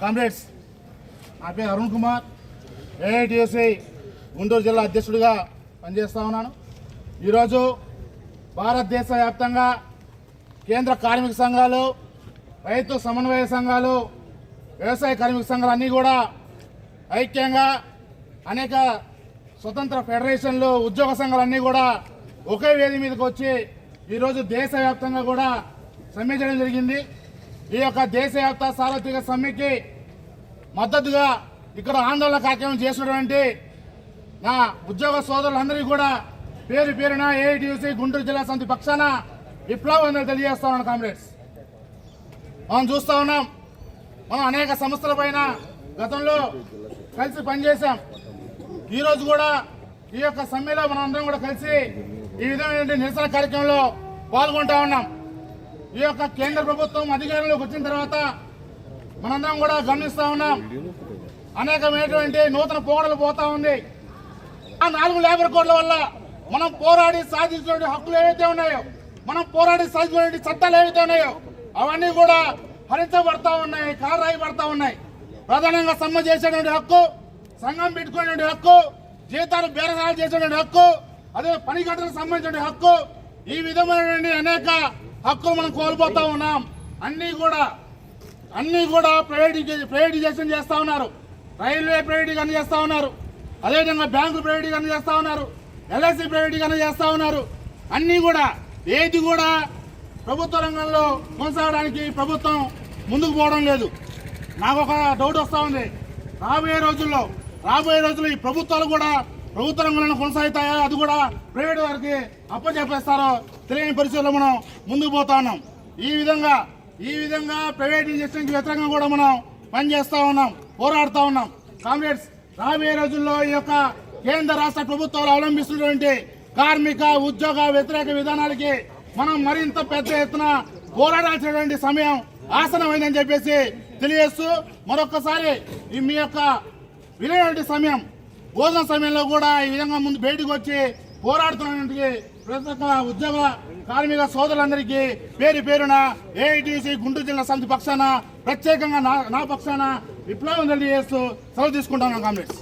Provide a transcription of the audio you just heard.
Comrades నా పేరు అరుణ్ కుమార్. ఏఐటిఎస్ఐ గుంటూరు జిల్లా అధ్యక్షుడిగా పనిచేస్తూ ఉన్నాను. ఈరోజు భారతదేశ వ్యాప్తంగా కేంద్ర కార్మిక సంఘాలు రైతు సమన్వయ సంఘాలు వ్యవసాయ కార్మిక సంఘాలు అన్నీ కూడా ఐక్యంగా అనేక స్వతంత్ర ఫెడరేషన్లు ఉద్యోగ సంఘాలన్నీ కూడా ఒకే వేది మీదకి వచ్చి ఈరోజు దేశవ్యాప్తంగా కూడా సమ్మె చేయడం జరిగింది. ఈ యొక్క దేశవ్యాప్త సార్వత్రిక సమ్మెకి మద్దతుగా ఇక్కడ ఆందోళన కార్యక్రమం చేసినటువంటి నా ఉద్యోగ సోదరులందరికీ కూడా పేరు పేరున ఏఐటియూసీ గుంటూరు జిల్లా సమితి పక్షాన విప్లవం అందరూ ఉన్నాను కామ్రేడ్స్. మనం చూస్తూ ఉన్నాం. మనం అనేక సంస్థల పైన గతంలో కలిసి పనిచేశాం. ఈరోజు కూడా ఈ యొక్క సమ్మెలో మనం అందరం కూడా కలిసి ఈ విధమైన నిరసన కార్యక్రమంలో పాల్గొంటా ఉన్నాం. ఈ యొక్క కేంద్ర ప్రభుత్వం అధికారంలోకి వచ్చిన తర్వాత మనందరం కూడా గమనిస్తూ ఉన్నాం. అనేకమైనటువంటి నూతన పోగడలు పోతా ఉంది. ఆ నాలుగు లేబర్ కోడ్ల వల్ల మనం పోరాడి సాధించినటువంటి హక్కులు ఏవైతే ఉన్నాయో మనం పోరాడి సాధించినటువంటి చట్టాలు ఏవైతే ఉన్నాయో అవన్నీ కూడా హరించబడతా ఉన్నాయి కారాయబడతా ఉన్నాయి. ప్రధానంగా సమ్మె చేసేటువంటి హక్కు సంఘం పెట్టుకునే హక్కు జీతాలు బేరసాలు చేసేటువంటి హక్కు అదే పని గంటలకు సంబంధించిన హక్కు. ఈ విధమైనటువంటి అనేక హక్కులు మనం కోల్పోతా ఉన్నాం. అన్నీ కూడా అన్నీ కూడా ప్రైవేట్ ప్రైవేటైజేషన్ చేస్తా ఉన్నారు. రైల్వే ప్రైవేటీకరణ చేస్తా ఉన్నారు. అదేవిధంగా బ్యాంకు ప్రైవేటీకరణ చేస్తా ఉన్నారు. ఎల్ఐసి ప్రైవేటీకరణ చేస్తా ఉన్నారు. అన్నీ కూడా ఏది కూడా ప్రభుత్వ రంగంలో కొనసాగడానికి ప్రభుత్వం ముందుకు పోవడం లేదు. నాకు ఒక డౌట్ వస్తూ ఉంది. రాబోయే రోజుల్లో రాబోయే రోజుల్లో ఈ ప్రభుత్వాలు కూడా ప్రభుత్వ రంగంలో కొనసాగుతాయా? అది కూడా ప్రైవేట్ వారికి అప్పచెప్పేస్తారో తెలియని పరిస్థితుల్లో మనం ముందుకు పోతా ఉన్నాం. ఈ విధంగా ఈ విధంగా ప్రైవేటైజేషన్కి వ్యతిరేకంగా కూడా మనం పనిచేస్తూ ఉన్నాం పోరాడుతూ ఉన్నాం. కామ్రేడ్స్ రాబోయే రోజుల్లో ఈ యొక్క కేంద్ర రాష్ట్ర ప్రభుత్వాలు అవలంబిస్తున్నటువంటి కార్మిక ఉద్యోగ వ్యతిరేక విధానాలకి మనం మరింత పెద్ద ఎత్తున పోరాడాల్సినటువంటి సమయం ఆసనమైందని చెప్పేసి తెలియజేస్తూ మరొకసారి మీ యొక్క విలువైనటువంటి సమయం భోజన సమయంలో కూడా ఈ విధంగా ముందు బయటకు వచ్చి పోరాడుతున్నటువంటి ప్రతి ఒక్క ఉద్యోగ కార్మిక సోదరులందరికీ పేరు పేరున ఏఐటీసీ గుంటూరు జిల్లా సమితి పక్షాన ప్రత్యేకంగా నా నా పక్షాన విప్లవం తెలియజేస్తూ సెలవు తీసుకుంటాను కామ్రేడ్స్.